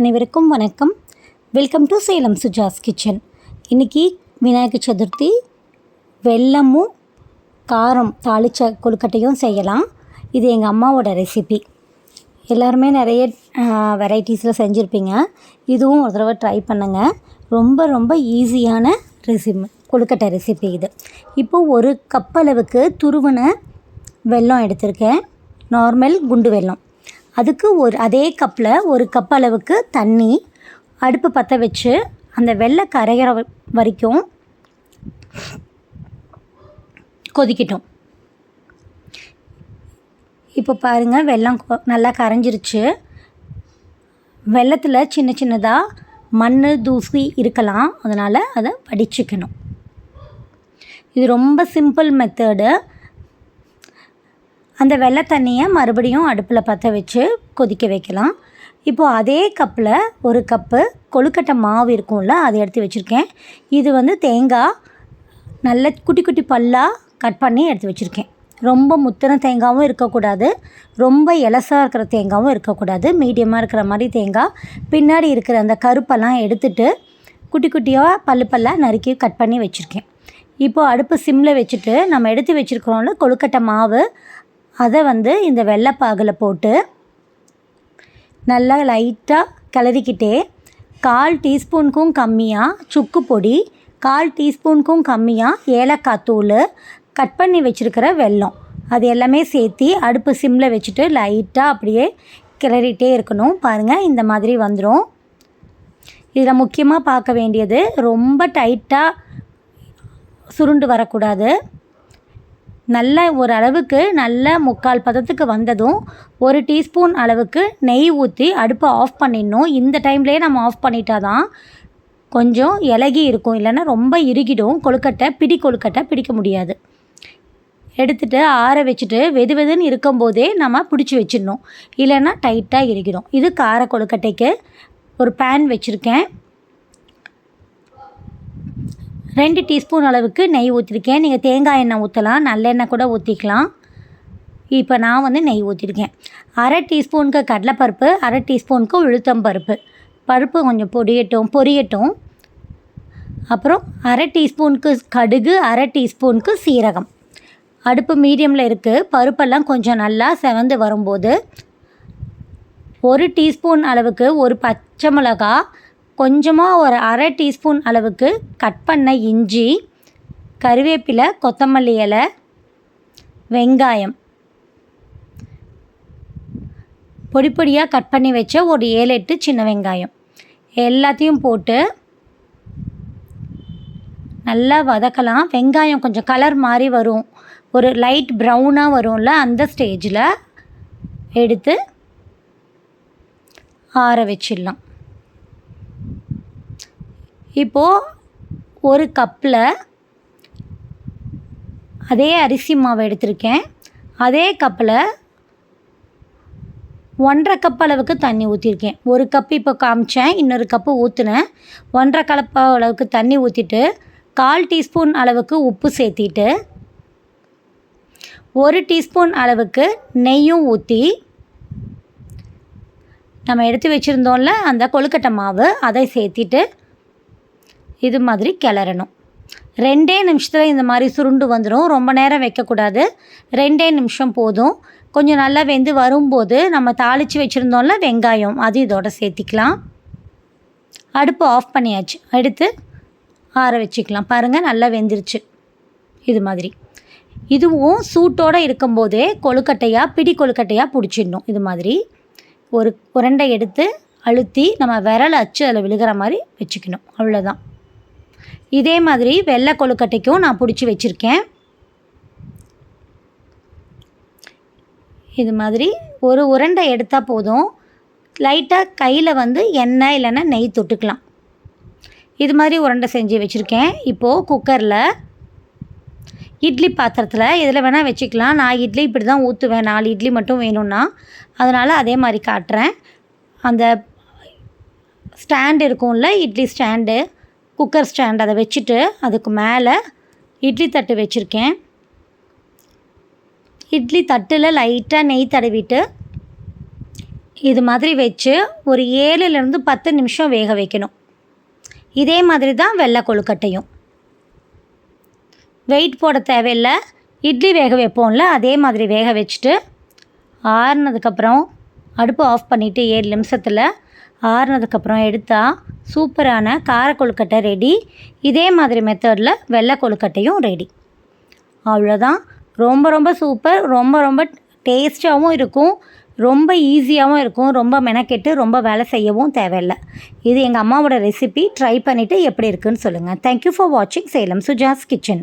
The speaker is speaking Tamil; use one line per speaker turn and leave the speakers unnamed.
அனைவருக்கும் வணக்கம். Welcome to Salem Suja's kitchen இன்றைக்கி விநாயகர் சதுர்த்தி வெல்லமும் காரம் தாளிச்ச கொழுக்கட்டையும் செய்யலாம். இது எங்கள் அம்மாவோட ரெசிபி எல்லாருமே நிறைய வெரைட்டிஸில் செஞ்சுருப்பீங்க. இதுவும் ஒரு தடவை ட்ரை பண்ணுங்கள் ரொம்ப ரொம்ப ஈஸியான ரெசிபி கொழுக்கட்டை ரெசிபி இது. இப்போது ஒரு கப் அளவுக்கு துருவின வெல்லம் எடுத்திருக்கேன். நார்மல் குண்டு வெல்லம். அதுக்கு ஒரு அதே கப்பில் ஒரு கப் அளவுக்கு தண்ணி அடுப்பு பற்ற வச்சு அந்த வெள்ளை கரைகிற வரைக்கும் கொதிக்கட்டும். இப்போ பாருங்கள் வெள்ளம் கொ- நல்லா கரைஞ்சிருச்சு. வெள்ளத்தில் சின்ன சின்னதாக மண் தூசி இருக்கலாம். அதனால் அதை வடிச்சுக்கணும். இது ரொம்ப சிம்பிள் மெத்தடு அந்த வெள்ளை தண்ணியை மறுபடியும் அடுப்பில் பற்ற வச்சு கொதிக்க வைக்கலாம். இப்போது அதே கப்பில் ஒரு கப்பு கொழுக்கட்டை மாவு இருக்கும்ல அதை எடுத்து வச்சுருக்கேன். இது வந்து தேங்காய் நல்ல குட்டி குட்டி பல்லாக கட் பண்ணி எடுத்து வச்சுருக்கேன். ரொம்ப முத்தின தேங்காயும் இருக்கக்கூடாது. ரொம்ப இலசாக இருக்கிற தேங்காயும் இருக்கக்கூடாது. மீடியமாக இருக்கிற மாதிரி தேங்காய் பின்னாடி இருக்கிற அந்த கருப்பெல்லாம் எடுத்துட்டு குட்டி குட்டியாக பல்லு பல்லாக நறுக்கி கட் பண்ணி வச்சுருக்கேன். இப்போது அடுப்பு சிம்மில் வச்சுட்டு நம்ம எடுத்து வச்சுருக்கிறோம்ல கொழுக்கட்டை மாவு அதை வந்து இந்த வெள்ளைப்பாகில் போட்டு நல்லா லைட்டாக கிளறிக்கிட்டே கால் டீஸ்பூனுக்கும் கம்மியாக சுக்கு பொடி கால் டீஸ்பூனுக்கும் கம்மியாக ஏலக்காய் தூள் கட் பண்ணி வச்சுருக்கிற வெல்லம். அது எல்லாமே சேர்த்து அடுப்பு சிம்மில் வச்சுட்டு லைட்டாக அப்படியே கிளறிட்டே இருக்கணும். பாருங்கள் இந்த மாதிரி வந்துடும் இதில் முக்கியமாக பார்க்க வேண்டியது ரொம்ப டைட்டாக சுருண்டு வரக்கூடாது. நல்ல ஒரு அளவுக்கு நல்ல முக்கால் பதத்துக்கு வந்ததும் ஒரு டீஸ்பூன் அளவுக்கு நெய் ஊற்றி அடுப்பை ஆஃப் பண்ணிடணும். இந்த டைம்லேயே நம்ம ஆஃப் பண்ணிட்டா தான் கொஞ்சம் இலகி இருக்கும். இல்லைன்னா ரொம்ப இறுகிடும். கொழுக்கட்டை பிடி கொழுக்கட்டை பிடிக்க முடியாது. எடுத்துட்டு ஆற வச்சுட்டு வெது வெதுன்னு இருக்கும்போதே நம்ம பிடிச்சி வச்சிடணும். இல்லைன்னா டைட்டாக இறுகிடும். இது கார கொழுக்கட்டைக்கு ஒரு பேன் வச்சுருக்கேன். ரெண்டு டீஸ்பூன் அளவுக்கு நெய் ஊற்றிருக்கேன் நீங்கள் தேங்காய் எண்ணெய் ஊற்றலாம் நல்லெண்ணெய் கூட ஊற்றிக்கலாம் இப்போ நான் வந்து நெய் ஊற்றிருக்கேன் அரை டீஸ்பூனுக்கு கடலைப்பருப்பு அரை டீஸ்பூனுக்கு உளுத்தம் பருப்பு. பருப்பு கொஞ்சம் பொடியட்டும் பொரியட்டும். அப்புறம் அரை டீஸ்பூனுக்கு கடுகு அரை டீஸ்பூனுக்கு சீரகம். அடுப்பு மீடியமில் இருக்குது பருப்பெல்லாம் கொஞ்சம் நல்லா செவந்து வரும்போது ஒரு டீஸ்பூன் அளவுக்கு ஒரு பச்சை மிளகா கொஞ்சமாக ஒரு அரை டீஸ்பூன் அளவுக்கு கட் பண்ண இஞ்சி கருவேப்பிலை கொத்தமல்லி இலை வெங்காயம். பொடி பொடியாக கட் பண்ணி வச்ச ஒரு ஏழு எட்டு சின்ன வெங்காயம். எல்லாத்தையும் போட்டு நல்லா வதக்கலாம். வெங்காயம் கொஞ்சம் கலர் மாதிரி வரும். ஒரு லைட் ப்ரௌனாக வரும்ல அந்த ஸ்டேஜில் எடுத்து ஆற வச்சிடலாம். இப்போது ஒரு கப்பில் அதே அரிசி மாவு எடுத்திருக்கேன். அதே கப்பில் ஒன்றரை கப் அளவுக்கு தண்ணி ஊற்றிருக்கேன் ஒரு கப்பு இப்போ காமிச்சேன் இன்னொரு கப்பு ஊற்றுனேன் ஒன்றரை கலப்ப அளவுக்கு தண்ணி ஊற்றிட்டு கால் டீஸ்பூன் அளவுக்கு உப்பு சேர்த்திட்டு ஒரு டீஸ்பூன் அளவுக்கு நெய்யும் ஊற்றி நம்ம எடுத்து வச்சுருந்தோம்ல அந்த கொழுக்கட்டை மாவு அதை சேர்த்திட்டு இது மாதிரி கிளறணும். ரெண்டே நிமிஷத்தில் இந்த மாதிரி சுருண்டு வந்துடும் ரொம்ப நேரம் வைக்கக்கூடாது. ரெண்டே நிமிஷம் போதும். கொஞ்சம் நல்லா வெந்து வரும்போது நம்ம தாளித்து வச்சுருந்தோம்ல வெங்காயம் அது இதோட சேர்த்திக்கலாம். அடுப்பு ஆஃப் பண்ணியாச்சு. எடுத்து ஆற வச்சுக்கலாம். பாருங்கள் நல்லா வெந்துருச்சு. இது மாதிரி. இதுவும் சூட்டோடு இருக்கும்போதே கொழுக்கட்டையாக பிடி கொழுக்கட்டையாக பிடிச்சிடணும். இது மாதிரி. ஒரு உருண்டை எடுத்து அழுத்தி நம்ம விரல் அச்சு அதில் விழுகிற மாதிரி வச்சுக்கணும். அவ்வளோதான் இதே மாதிரி வெள்ளை கொழுக்கட்டைக்கும் நான் பிடிச்சி வச்சுருக்கேன். இது மாதிரி ஒரு உருண்டை எடுத்தால் போதும். லைட்டாக கையில் வந்து எண்ணெய் இல்லைன்னா நெய் தொட்டுக்கலாம். இது மாதிரி உருண்டை செஞ்சு வச்சுருக்கேன். இப்போது குக்கரில் இட்லி பாத்திரத்தில் எதில் வேணால் வச்சுக்கலாம். நான் இட்லி இப்படி தான் ஊற்றுவேன் நாலு இட்லி மட்டும் வேணும்னா அதனால் அதே மாதிரி காட்டுறேன். அந்த ஸ்டாண்டு இருக்கும்ல இட்லி ஸ்டாண்டு. குக்கர் ஸ்டாண்ட் அதை வச்சுட்டு அதுக்கு மேலே இட்லி தட்டு வச்சுருக்கேன். இட்லி தட்டில் லைட்டாக நெய் தடவிட்டு இது மாதிரி வச்சு ஒரு ஏழுலேருந்து பத்து நிமிஷம் வேக வைக்கணும். இதே மாதிரி தான் வெள்ளை கொழுக்கட்டையும். வெயிட் போட தேவையில்லை. இட்லி வேக வைப்போம்ல அதே மாதிரி வேக வச்சுட்டு ஆறுனதுக்கப்புறம் அடுப்பு ஆஃப் பண்ணிவிட்டு ஏழு நிமிஷத்தில் ஆறுனதுக்கப்புறம் எடுத்தால் சூப்பரான கார கொழுக்கட்டை ரெடி இதே மாதிரி மெத்தடில் வெள்ளை கொழுக்கட்டையும் ரெடி அவ்வளோதான் ரொம்ப ரொம்ப சூப்பர் ரொம்ப ரொம்ப டேஸ்ட்டாகவும் இருக்கும். ரொம்ப ஈஸியாகவும் இருக்கும். ரொம்ப மெனக்கெட்டு ரொம்ப வேலை செய்யவும் தேவையில்லை. இது எங்கள் அம்மாவோட ரெசிபி ட்ரை பண்ணிவிட்டு எப்படி இருக்குன்னு சொல்லுங்கள் தேங்க்யூ ஃபார் வாட்சிங் சேலம் சுஜாஸ் கிச்சன்